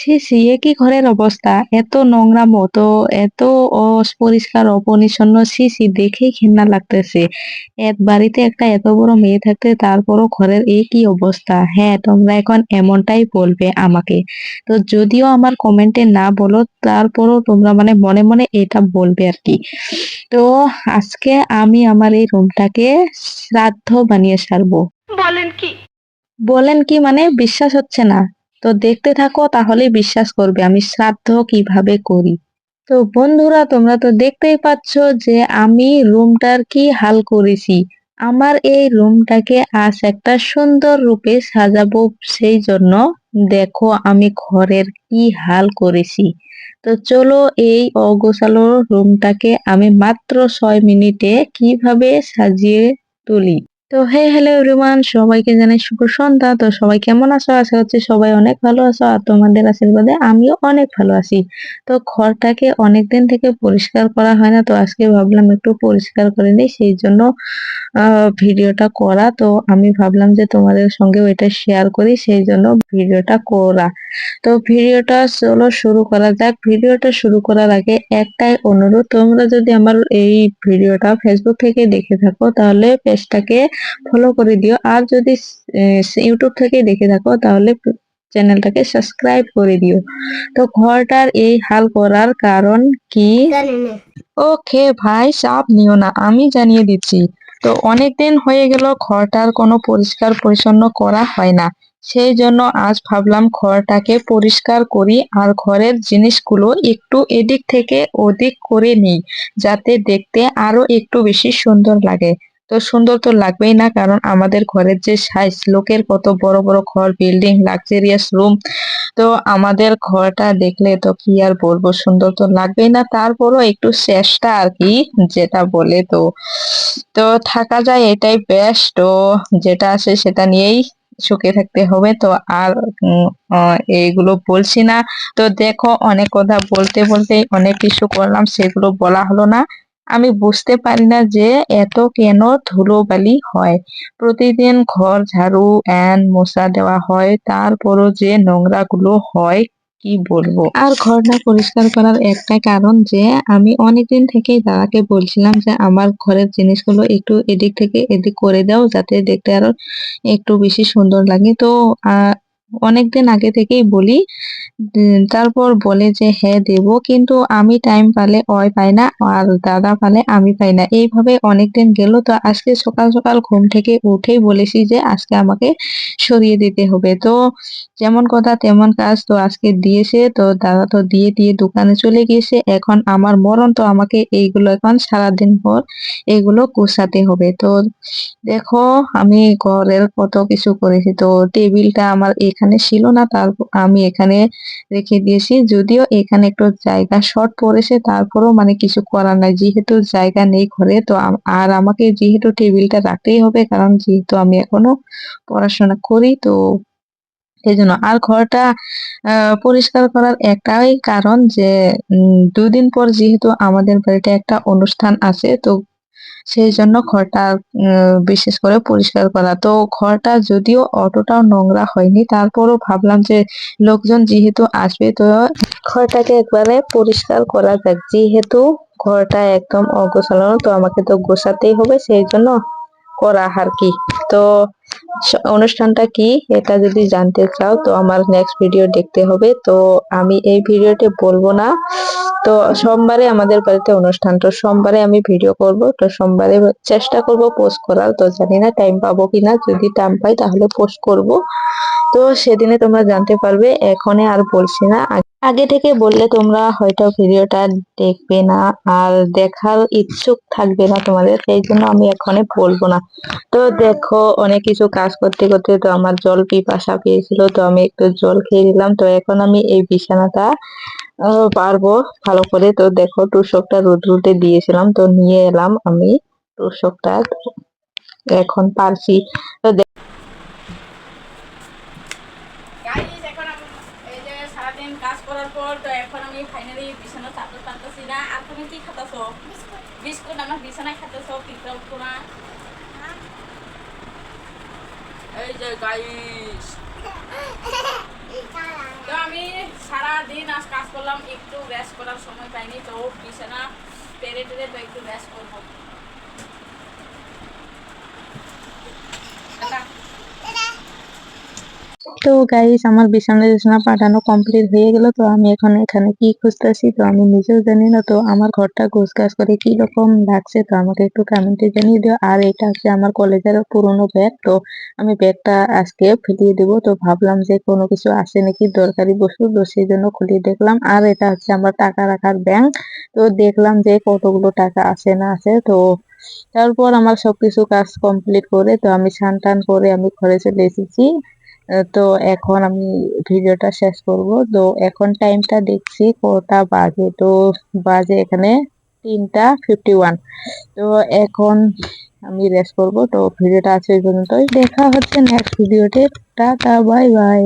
ছি ছি কি ঘরের অবস্থা? এত নোংরা মতো এত অপরিষ্কার অপরিচ্ছন্ন ছি ছি দেখেই ঘেন্না লাগতেছে। এক বাড়িতে একটা এত বড় মেয়ে থাকতে তারপরও ঘরের এই কি অবস্থা? হ্যাঁ তোমরা এখন এমনটাই বলবে আমাকে। তো যদিও আমার কমেন্টে না বলো তারপরও তোমরা মানে মনে মনে এটা বলবে আর কি। তো আজকে আমি আমার এই রুমটাকে শ্রাদ্ধ বানিয়ে সারবো। বলেন কি? বলেন কি মানে বিশ্বাস হচ্ছে না। তো দেখতে থাকো তাহলে বিশ্বাস করবে আমি শ্রাদ্ধ কীভাবে করি। তো বন্ধুরা, তোমরা তো দেখতেই পাচ্ছ যে আমি রুমটার কি হাল করেছি। আমার এই রুমটাকে আজ একটা সুন্দর রূপে সাজাবো, সেই জন্য দেখো আমি ঘরের কি হাল করেছি। তো চলো এই অগোছালো রুমটাকে আমি মাত্র ছয় মিনিটে কীভাবে সাজিয়ে তুলি। তো হে হ্যালো এভরিওয়ান সবাইকে জানাই শুভ সন্ধ্যা। তো সবাই কেমন আছো? আশা করছি সবাই অনেক ভালো আছো আর তোমাদের আশীর্বাদে আমিও অনেক ভালো আছি। তো ঘরটাকে অনেকদিন থেকে পরিষ্কার করা হয় না, তো আজকে ভাবলাম একটু পরিষ্কার করে নিই, সেই জন্য ভিডিওটা করা। তো আমি ভাবলাম যে তোমাদের সঙ্গেও এটা শেয়ার করি সেই জন্য ভিডিওটা করা। তো ভিডিওটা চলো শুরু করা যাক। ভিডিওটা শুরু করার আগে একটাই অনুরোধ তোমরা যদি আমার এই ভিডিওটা ফেসবুক থেকে দেখে থাকো তাহলে পেজটাকে ফলো করে দিও। আর যদি ইউটিউব থেকে দেখে থাকো তাহলে চ্যানেলটাকে সাবস্ক্রাইব করে দিও। তো ঘরটার এই হাল করার কারণ কি? ওকে ভাই চাপ নিও না। আমি জানিয়ে দিচ্ছি। তো অনেকদিন হয়ে গেল ঘরটার কোনো পরিষ্কার পরিচ্ছন্ন করা হয় না। সেই জন্য আজ ভাবলাম ঘরটাকে পরিষ্কার করি আর ঘরের জিনিসগুলো একটু এদিক থেকে ওদিক করে নিই, যাতে দেখতে আরও একটু বেশি সুন্দর লাগে। তো সুন্দর তো লাগবেই না, কারণ আমাদের ঘরের যে সাইজ লোকের কত বড় বড় ঘর বিল্ডিং লাক্সারিয়াস রুম তো আমাদের ঘরটা দেখলে তো কি আর বলব, সুন্দর তো লাগবেই না। তারপরও একটু চেষ্টা আর কি, যেটা বলে তো। তো থাকা যায় এটাই বেস্ট তো যেটা আছে সেটা নিয়েই সুখে থাকতে হবে। তো আর এইগুলো বলছি না। তো দেখো, অনেক কথা বলতে বলতে অনেক কিছু করলাম, সেগুলো বলা হলো না। আমি বুঝতে পারি না যে এত কেন ধুলোবালি হয়। প্রতিদিন ঘর, ঝাড়ু অ্যান্ড মোছা দেওয়া হয়, তারপরও যে নোংরা গুলো হয় কি বলব? আর ঘরটা পরিষ্কার করার একটা কারণ যে, আমি অনেকদিন থেকেই দাদাকে বলছিলাম যে, আমার ঘরের জিনিসগুলো একটু এদিক থেকে এদিক করে দাও, যাতে দেখতে আরও একটু বেশি সুন্দর লাগে। তো আহ অনেকদিন আগে থেকেই বলি তারপর বলে যে হ্যাঁ দেব। কিন্তু আমি টাইম পালে ওই পাই না, আর দাদা পালে আমি পাই না। এইভাবে অনেকদিন গেল। তো আজকে সকাল সকাল ঘুম থেকে উঠেই বলেছি যে, আজকে আমাকে সরিয়ে দিতে হবে। তো যেমন কথা তেমন কাজ তো আজকে দিয়েছে। তো দাদা তো দিয়ে দিয়ে দোকানে চলে গিয়েছে। এখন আমার মরণ তো আমাকে এইগুলো এখন সারাদিন পর এগুলো গুছাতে হবে। তো দেখো, আমি ঘরের কত কিছু করেছি। তো টেবিলটা আমার এখানে ছিল না তারপর আমি এখানে রেখে দিয়েছি। যদিও এখানে একটু জায়গা শর্ট পড়েছে, তারপরও মানে কিছু করার নাই। যেহেতু জায়গা নেই ঘরে, তো আর আমাকে যেহেতু টেবিলটা রাখতেই হবে, কারণ যেহেতু আমি এখনও পড়াশোনা করি, তো সেই জন্য আর ঘরটা পরিষ্কার করার একটাই কারণ যে দুদিন পর যেহেতু আমাদের বাড়িতে একটা অনুষ্ঠান আছে, তো সেই জন্য ঘরটা বিশেষ করে পরিষ্কার করা। তো ঘরটা যদিও অতটাও নোংরা হয়নি, তারপরও ভাবলাম যে লোকজন যেহেতু আসবে, তো ঘরটাকে একবারে পরিষ্কার করা যাক। যেহেতু ঘরটা একদম অগোছালো, তো আমাকে তো গোছাতেই হবে, সেই জন্য করা আর কি। তো অনুষ্ঠানটা কি এটা যদি জানতে চাও, তো আমার নেক্সট ভিডিও দেখতে হবে। তো আমি এই ভিডিওতে বলব না। তো সোমবারে আমাদের বাড়িতে অনুষ্ঠান। তো সোমবারে আমি ভিডিও করব। তো সোমবারে চেষ্টা করব পোস্ট করার। তো জানি না টাইম পাবো কিনা। যদি টাইম পাই তাহলে পোস্ট করব। তো সেদিনে তোমরা জানতে পারবে এখনই আর বলছি না। আগে থেকে বললে তোমরা হয়তো ভিডিওটা দেখবে না, আর দেখার ইচ্ছুক থাকবে না তোমাদের, সেই জন্য আমি এখনই বলব না। তো দেখো, অনেক কিছু কাজ করতে করতে তো আমার জল পিপাসা পেয়েছিল, তো আমি একটু জল খেয়ে নিলাম। তো এখন আমি এই বিছানাটা পারব ভালো করে। তো দেখো টুসকটা রোদ রুদে দিয়েছিলাম, তো নিয়ে এলাম আমি টুসকটা এখন পারছি। তো দে- গাইস এখন আমি এই সারাদিন কাজ করার পর তো এখন আমি ফাইনালি বিছানা চাপতে পারতেছি না। আর তুমি কি খাতাছো? বিস্কুট আমার বিছানায় খাতেছো পিঁপড়া উঠবো এই যে গাইস তো আমি সারাদিন আজ কাজ করলাম, একটু রেস্ট করার সময় পাইনি, তো বিছানা পেরে টেরে তো একটু রেস্ট করব টাটা। তো গাইস আমার বিছানা পাঠানো কমপ্লিট হয়ে গেল, তো আমি এখন এখানে কি খুঁজতেছি তো আমি নিজেও জানি না, তো আমার ঘরটা গোছগাছ করে কি রকম লাগছে, তো আমাকে একটু কমেন্টে জানিয়ে দিও। আর এটা হচ্ছে আমার কলেজের পুরোনো ব্যাগ তো আমি ব্যাগটা আজকে ফেলিয়ে দেবো, তো ভাবলাম যে কোনো কিছু আছে নাকি দরকারি বস্তু, তো সেই জন্য খুলিয়ে দেখলাম। আর এটা হচ্ছে আমার টাকা রাখার ব্যাংক তো দেখলাম যে কতগুলো টাকা আছে না আছে, তো তারপর আমার সবকিছু কাজ কমপ্লিট করে, তো আমি স্নান টান করে আমি ঘরে চলে এসেছি। তো এখন আমি ভিডিওটা শেষ করব। তো এখন টাইমটা দেখছি কটা বাজে। তো বাজে এখানে তিনটা ফিফটি ওয়ান তো এখন আমি রেস্ট করব। তো ভিডিওটা আছে এই পর্যন্তই। দেখা হচ্ছে নেক্সট ভিডিওতে টাটা বাই বাই